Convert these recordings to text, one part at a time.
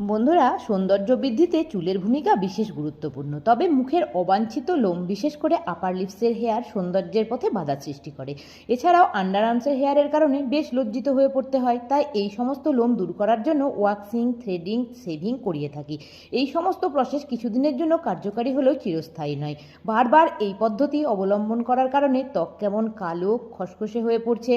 বন্ধুরা, সৌন্দর্য বৃদ্ধিতে চুলের ভূমিকা বিশেষ গুরুত্বপূর্ণ। তবে মুখের অবাঞ্ছিত লোম বিশেষ করে আপার লিপসের হেয়ার সৌন্দর্যের পথে বাধা সৃষ্টি করে। এছাড়াও আন্ডার আর্মসের হেয়ারের কারণে বেশ লজ্জিত হয়ে পড়তে হয়। তাই এই সমস্ত লোম দূর করার জন্য ওয়াক্সিং থ্রেডিং সেভিং করিয়ে থাকি। এই সমস্ত প্রসেস কিছুদিনের জন্য কার্যকারী হলেও চিরস্থায়ী নয়। বারবার এই পদ্ধতি অবলম্বন করার কারণে ত্বক কেমন কালো, খসখসে হয়ে পড়ছে।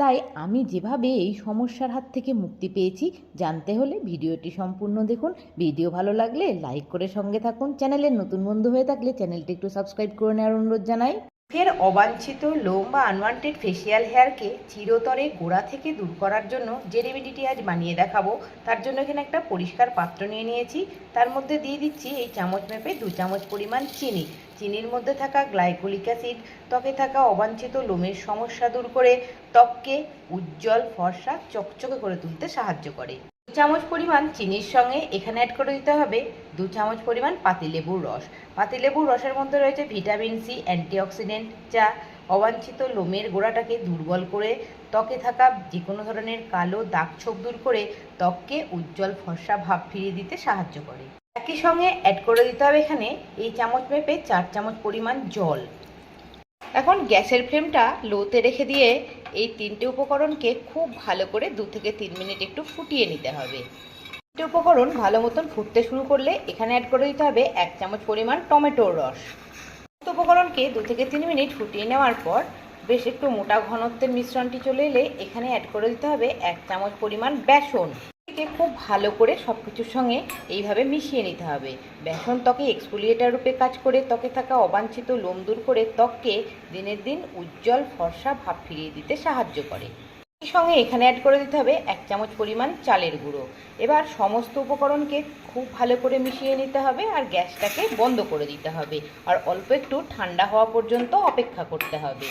তাই আমি যেভাবে এই সমস্যার হাত থেকে মুক্তি পেয়েছি, জানতে হলে ভিডিওটি সম্পূর্ণ দেখুন। ভিডিও ভালো লাগলে লাইক করে সঙ্গে থাকুন। চ্যানেলের নতুন বন্ধু হয়ে থাকলে চ্যানেলটি একটু সাবস্ক্রাইব করে নেওয়ার অনুরোধ জানাই। ফের অবাঞ্ছিত লোম বা আনওয়ান্টেড ফেসিয়াল হেয়ারকে চিরতরে গোড়া থেকে দূর করার জন্য যে রেমেডিটি আজ বানিয়ে দেখাবো, তার জন্য এখানে একটা পরিষ্কার পাত্র নিয়ে নিয়েছি। তার মধ্যে দিয়ে দিচ্ছি এই চামচ মেপে দু চামচ পরিমাণ চিনি। চিনির মধ্যে থাকা গ্লাইকোলিক অ্যাসিড ত্বকে থাকা অবাঞ্ছিত লোমের সমস্যা দূর করে ত্বককে উজ্জ্বল ফর্সা চকচকে করে তুলতে সাহায্য করে। চামচ পরিমাণ চিনির সঙ্গে এখানে অ্যাড করে দিতে হবে দু চামচ পরিমাণ পাতিলেবুর রস। পাতিলেবুর রসের মধ্যে রয়েছে ভিটামিন সি অ্যান্টিঅক্সিডেন্ট যা অবাঞ্ছিত লোমের গোড়াটাকে দুর্বল করে, ত্বকে থাকা যে কোনো ধরনের কালো দাগ ছোপ দূর করে ত্বককে উজ্জ্বল ফর্সা ভাব ফিরিয়ে দিতে সাহায্য করে। একই সঙ্গে অ্যাড করে দিতে হবে এখানে এই চামচ মেপে চার চামচ পরিমাণ জল। এখন গ্যাসের ফ্লেমটা লোতে রেখে দিয়ে এই তিনটে উপকরণকে খুব ভালো করে দু থেকে তিন মিনিট একটু ফুটিয়ে নিতে হবে। তিনটে উপকরণ ভালো মতন ফুটতে শুরু করলে এখানে অ্যাড করে দিতে হবে এক চামচ পরিমাণ টমেটোর রস। উপকরণকে দু থেকে তিন মিনিট ফুটিয়ে নেওয়ার পর বেশ একটু মোটা ঘনত্বের মিশ্রণটি চলে এলে এখানে অ্যাড করে দিতে হবে এক চামচ পরিমাণ বেসন। একে খুব ভালো করে সব কিছুর সঙ্গে এইভাবে মিশিয়ে নিতে হবে। বেসন ত্বকে এক্সফোলিয়েটার রূপে কাজ করে ত্বকে থাকা অবাঞ্ছিত লোম দূর করে ত্বককে দিনের দিন উজ্জ্বল, ফর্সা ভাব ফিরিয়ে দিতে সাহায্য করে। এই সঙ্গে এখানে অ্যাড করে দিতে হবে এক চামচ পরিমাণ চালের গুঁড়ো। এবার সমস্ত উপকরণকে খুব ভালো করে মিশিয়ে নিতে হবে আর গ্যাসটাকে বন্ধ করে দিতে হবে। আর অল্প একটু ঠান্ডা হওয়া পর্যন্ত অপেক্ষা করতে হবে।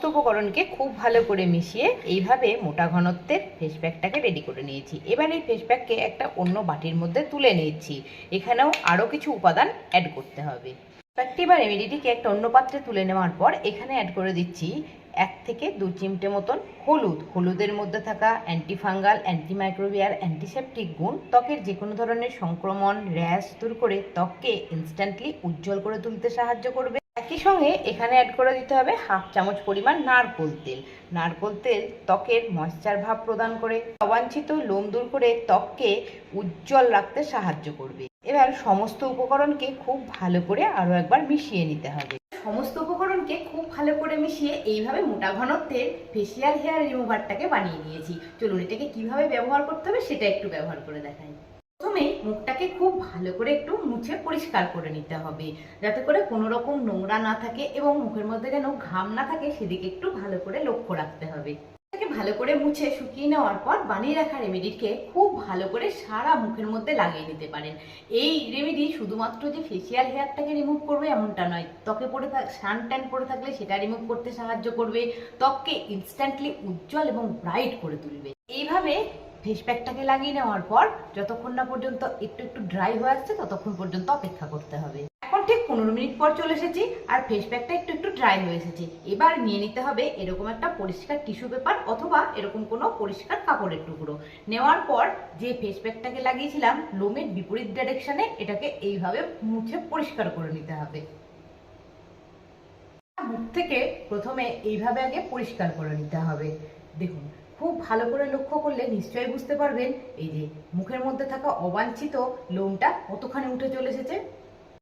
সমস্ত উপকরণকে খুব ভালো করে মিশিয়ে এইভাবে মোটা ঘনত্বের ফেস প্যাকটাকে রেডি করে নিয়েছি। এবার এই ফেস প্যাককে একটা অন্য বাটির মধ্যে তুলে নিয়েছি। এখানেও আরও কিছু উপাদান অ্যাড করতে হবে। প্যাকটি বা রেমেডিটিকে একটা অন্য পাত্রে তুলে নেওয়ার পর এখানে অ্যাড করে দিচ্ছি এক থেকে দু চিমটে মতন হলুদ। হলুদের মধ্যে থাকা অ্যান্টিফাঙ্গাল অ্যান্টিমাইক্রোবিয়াল অ্যান্টিসেপটিক গুণ ত্বকের যে কোনো ধরনের সংক্রমণ, র্যাশ দূর করে ত্বককে ইনস্ট্যান্টলি উজ্জ্বল করে তুলতে সাহায্য করবে। একই সঙ্গে এখানে অ্যাড করে দিতে হবে হাফ চামচ পরিমাণ নারকোল তেল। নারকোল তেল ত্বকের ময়শ্চার ভাব প্রদান করে, অবাঞ্ছিত লোম দূর করে ত্বককে উজ্জ্বল রাখতে সাহায্য করবে। এবার সমস্ত উপকরণকে খুব ভালো করে আরও একবার মিশিয়ে নিতে হবে। সমস্ত উপকরণকে খুব ভালো করে মিশিয়ে এইভাবে মোটা ঘনত্বের ফেসিয়াল হেয়ার রিমুভারটাকে বানিয়ে নিয়েছি। চলুন এটাকে কীভাবে ব্যবহার করতে হবে সেটা একটু ব্যবহার করে দেখাই। প্রথমে মুখটাকে খুব ভালো করে একটু মুছে পরিষ্কার করে নিতে হবে। যাতে করে কোনো রকম নোংরা না থাকে এবং মুখের মধ্যে যেন ঘাম না থাকে সেদিকে একটু ভালো করে লক্ষ্য রাখতে হবে। ভালো করে মুছে শুকিয়ে নেওয়ার পর বানিয়ে রাখা রেমেডিকে খুব ভালো করে সারা মুখের মধ্যে লাগিয়ে নিতে পারেন। এই রেমেডি শুধুমাত্র যে ফেসিয়াল হেয়ারটাকে রিমুভ করবে এমনটা নয়, ত্বকে পড়ে থাক, সান ট্যান পড়ে থাকলে সেটা রিমুভ করতে সাহায্য করবে, ত্বককে ইনস্ট্যান্টলি উজ্জ্বল এবং ব্রাইট করে তুলবে। এইভাবে ফেস প্যাকটাকে লাগিয়ে নেওয়ার পর যতক্ষণ না পর্যন্ত একটু একটু ড্রাই হয়ে আসছে, ততক্ষণ পর্যন্ত অপেক্ষা করতে হবে। এখন ঠিক পনেরো মিনিট পর চলে এসেছি আর ফেস প্যাকটা একটু একটু ড্রাই হয়ে এসেছে। এবার নিয়ে নিতে হবে এরকম একটা পরিষ্কার টিস্যু পেপার অথবা এরকম কোনো পরিষ্কার কাপড়ের টুকরো। নেওয়ার পর যে ফেস প্যাকটাকে লাগিয়েছিলাম, লোমের বিপরীত ডাইরেকশনে এটাকে এইভাবে মুছে পরিষ্কার করে নিতে হবে। মুখ থেকে প্রথমে এইভাবে আগে পরিষ্কার করে নিতে হবে। দেখুন ভালো করে লক্ষ্য করলে নিশ্চয়ই বুঝতে পারবেন, এই যে মুখের মধ্যে থাকা অবাঞ্ছিত লোমটা কতখানি উঠে চলে এসেছে।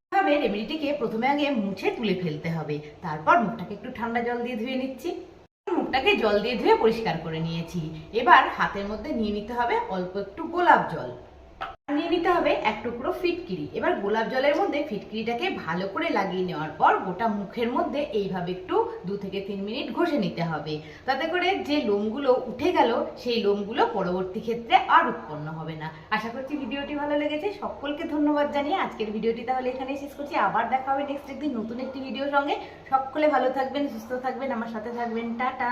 এভাবে রেমেডিটিকে প্রথমে আগে মুছে তুলে ফেলতে হবে, তারপর মুখটাকে একটু ঠান্ডা জল দিয়ে ধুয়ে নিচ্ছি। মুখটাকে জল দিয়ে ধুয়ে পরিষ্কার করে নিয়েছি। এবার হাতের মধ্যে নিয়ে নিতে হবে অল্প একটু গোলাপ জল। নিয়ে নিতে হবে এক টুকরো ফিটকিরি। এবার গোলাপ জলের মধ্যে ফিটকিরিটাকে ভালো করে লাগিয়ে নেওয়ার পর গোটা মুখের মধ্যে এইভাবে একটু দু থেকে তিন মিনিট ঘষে নিতে হবে। তাতে করে যে লোমগুলো উঠে গেল, সেই লোমগুলো পরবর্তী ক্ষেত্রে আর উৎপন্ন হবে না। আশা করছি ভিডিওটি ভালো লেগেছে। সকলকে ধন্যবাদ জানিয়ে আজকের ভিডিওটি তাহলে এখানেই শেষ করছি। আবার দেখা হবে নেক্সট একদিন নতুন একটি ভিডিওর সঙ্গে। সকলে ভালো থাকবেন, সুস্থ থাকবেন, আমার সাথে থাকবেন। টাটা।